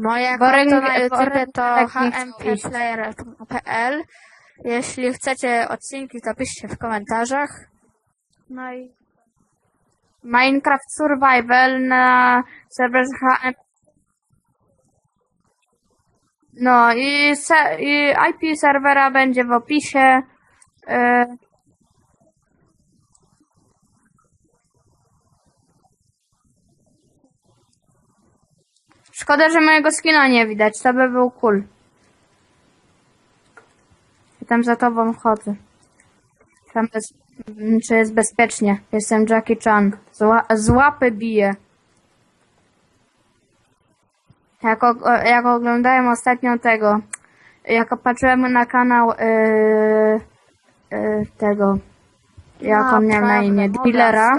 Moje Borek- konto na YouTube to hmpplayer.pl Jeśli chcecie odcinki, to piszcie w komentarzach. No i Minecraft Survival na serwerze HM. No i, se, i IP serwera będzie w opisie. Y, Szkoda, że mojego skina nie widać, to by był cool. Ja tam za tobą chodzę. Tam bez, czy jest bezpiecznie? Jestem Jackie Chan. Z, ła, z łapy biję. Jak, og- jak oglądałem ostatnio tego, jak patrzyłem na kanał yy, yy, tego, jak No, on miał na imię, Modas, dealera,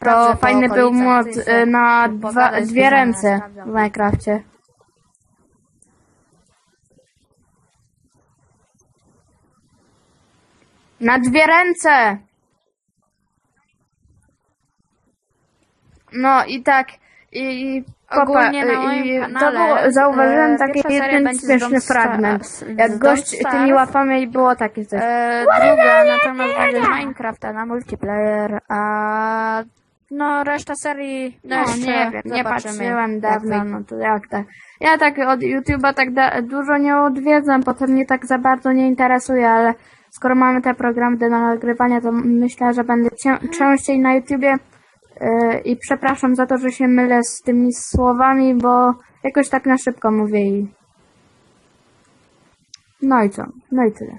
to fajny był mod se na dwa, dwie ręce w. Minecrafcie. Na dwie ręce! No i tak, i, i Ogólnie na i- moim i kanale, to było, zauważyłem e, taki pierwsza seria jeden śmieszny fragment. Jak gość Don't tymi Starve. łapami i było takie coś. E, druga natomiast będzie z Minecrafta na multiplayer, a no reszta serii no, No, nie wiem, nie patrzyłem dawno, no to jak tak. Ja tak od YouTube'a tak da- dużo nie odwiedzam, potem mnie tak za bardzo nie interesuje, ale skoro mamy te programy do nagrywania, to myślę, że będę cię- częściej na YouTubie i przepraszam za to, że się mylę z tymi słowami, bo jakoś tak na szybko mówię i... No i co? No i tyle.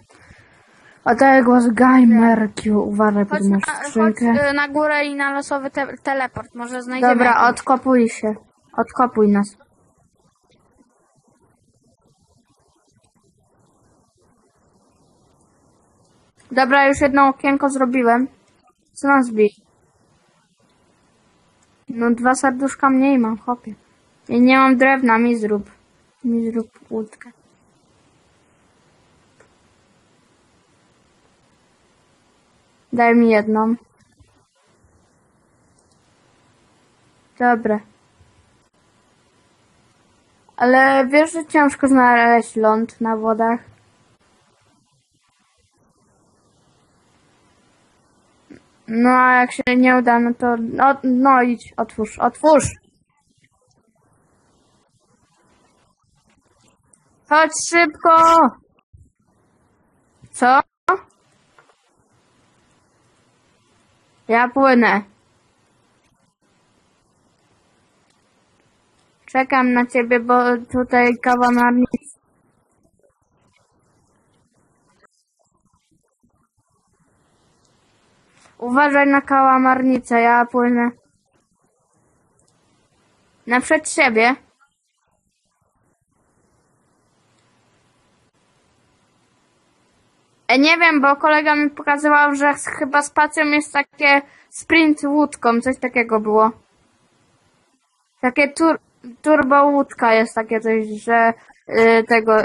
A to głos Gamerq, uważaj pod Chodź, na, chodź e, na górę i na losowy te teleport, może znajdziemy Dobra, jakąś- odkopuj się. Odkopuj nas. Dobra, już jedno okienko zrobiłem. Co nas bij? No dwa serduszka mniej mam, chłopie. I nie mam drewna, mi zrób. Mi zrób łódkę. Daj mi jedną. Dobra. Ale wiesz, że ciężko znaleźć ląd na wodach? No, a jak się nie uda, no to... No, no idź, otwórz, otwórz! Chodź szybko! Co? Ja płynę. Czekam na ciebie, bo tutaj kałamarnic. Uważaj na kałamarnicę, ja płynę. Naprzed siebie. E, nie wiem, bo kolega mi pokazywał, że z- chyba spacją jest takie sprint łódką, coś takiego było. Takie tur turbo łódka jest takie coś, że y, tego.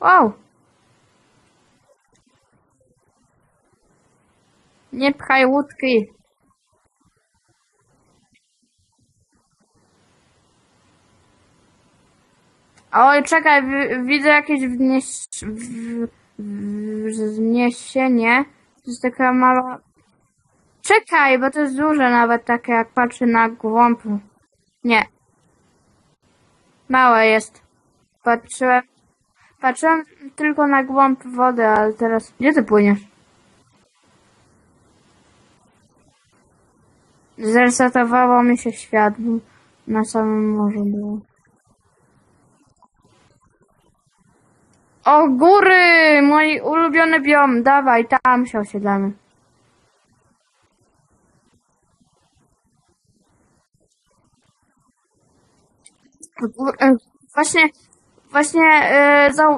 Wow! Nie pchaj łódki. Oj, czekaj, wi- widzę jakieś wnieś... w... To jest taka mała... Czekaj, bo to jest duże nawet takie, jak patrzę na głąb. Nie. Małe jest. Patrzyłem... Patrzyłem tylko na głąb wody, ale teraz... Gdzie ty płyniesz? Zresetowało mi się świat, bo na samym morzu było. O, góry! Mój ulubiony biom. Dawaj, tam się osiedlamy. Właśnie, właśnie e, za,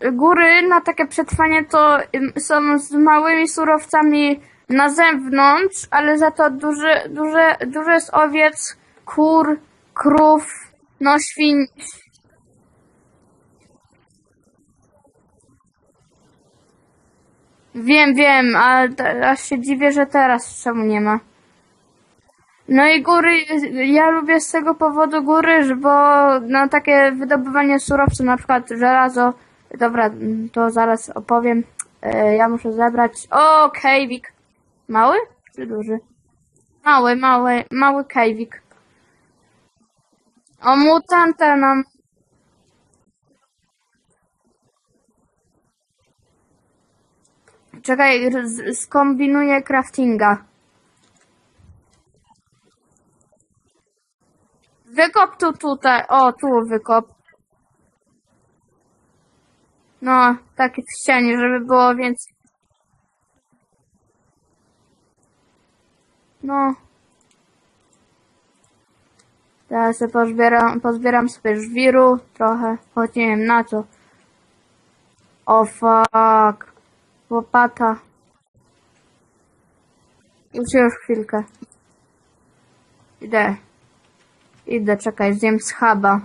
e, góry na takie przetrwanie to e, są z małymi surowcami na zewnątrz, ale za to duży, duże, duże jest owiec, kur, krów, no świń, Wiem, wiem, ale aż się dziwię, że teraz czemu nie ma. No i góry, ja lubię z tego powodu góry, bo na takie wydobywanie surowców, na przykład żelazo, dobra, to zaraz opowiem. E, Ja muszę zebrać. O, kejwik. Mały czy duży? Mały, mały, mały kejwik. O, mutanta nam. Czekaj, skombinuję craftinga. Wykop tu tutaj. O, tu wykop. No, takie w ścianie, żeby było więcej. No. Teraz sobie pozbieram, pozbieram sobie żwiru trochę, choć nie wiem na co. O fuck. Łopata. Już, już chwilkę. Idę. Idę, czekaj, zjem schaba.